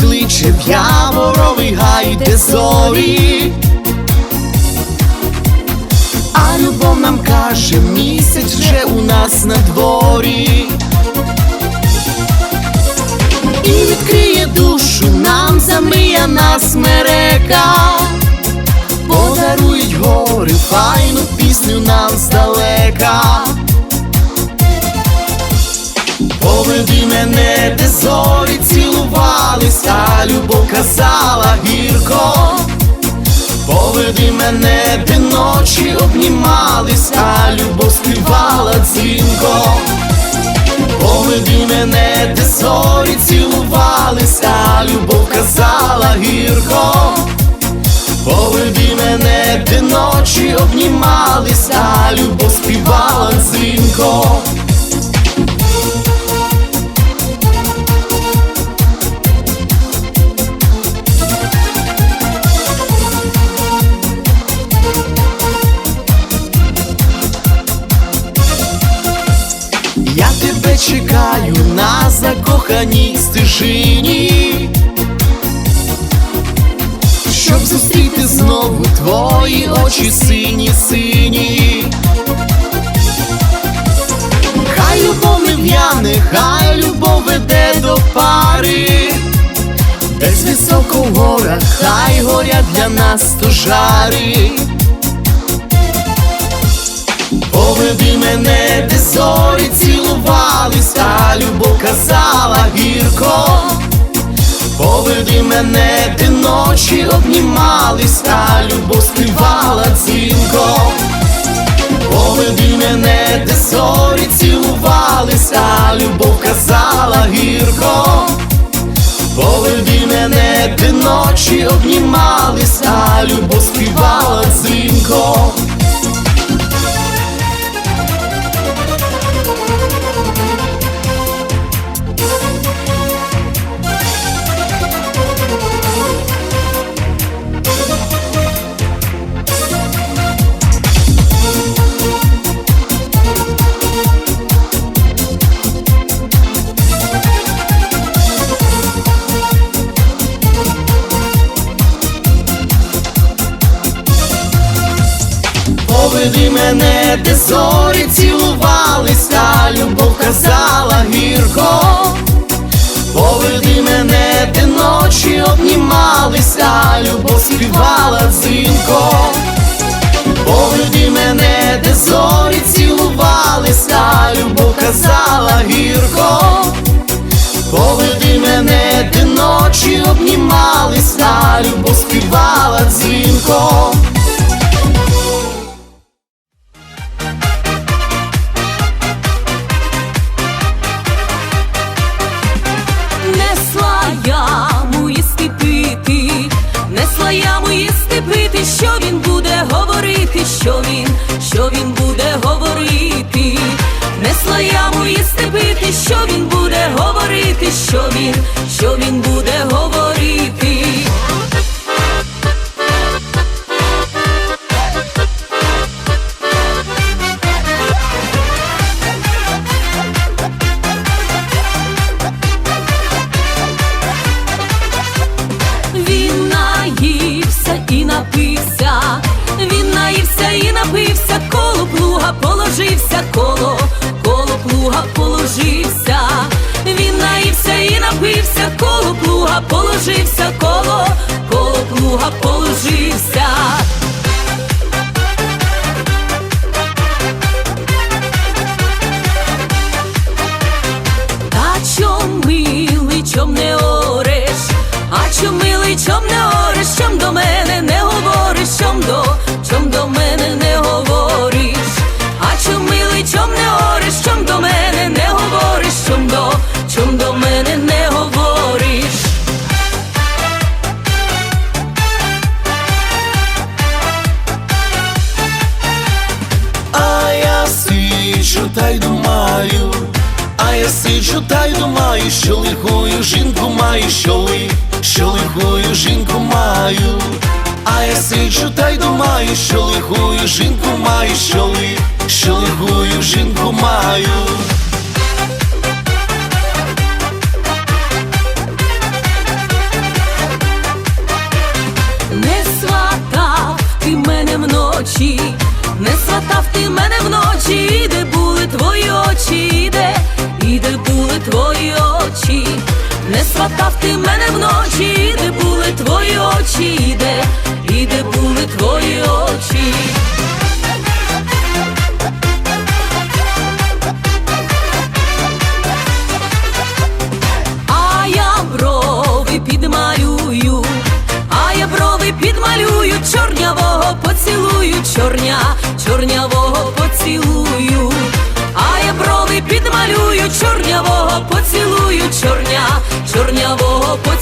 нас кличе в яворовий гай, де зорі. А любов нам каже, місяць вже у нас на дворі. І відкриє душу нам замріяна смерека. Подарують гори файну пісню нам здалека. Поведи мене, де зорі цілувались, а любов казала гірко. Поведи мене, де ночі обнімались, а любов співала дзвінко. Поведи мене, де зорі цілувались, а любов казала гірко. Поведи мене, де ночі обнімались, а любов співала дзвінко. Чекаю на закоханій стежині, щоб зустріти знову твої очі сині, сині. Хай любов не в'яне, хай любов веде до пари, десь високо в горах, хай горять для нас стожари. Поведи мене, де зорі Поведи мене, де зорі цілувались, а любов казала гірко. Поведи мене, де ночі обнімались, а любов співала дзвінко. Мене, де зорі цілувались, а любов казала гірко. Поведи мене, де ночі обнімались, а любов співала дзвінко. Поведи мене, де зорі цілувались, а любов казала гірко. Поведи мене, де ночі обнімались, а любов співала дзвінко. Що він, що він буде говорити, несла яму їсти пити, що він буде говорити, що він, що він буде говорити. Він наївся і напився, він наївся і напився, коло плуга положився, коло, коло плуга положився, він наївся і напився, коло плуга положився, коло, коло плуга положився. Та чом милий, чом не сиджу та й думаю, а я сиджу та й думаю, що лихую жінку маю, що ли, що лихую жінку маю. А я сиджу та й думаю, що лихую жінку маю, що ли, що лихую жінку маю. Не сватав ти мене вночі, де були твої очі, де, і де були твої очі. А я брови підмалюю, а я брови підмалюю, чорнявого поцілую, чорня, чорнявого поцілую, а я брови підмалюю, чорнявого поцілую, чорня, дурнявого поцілунку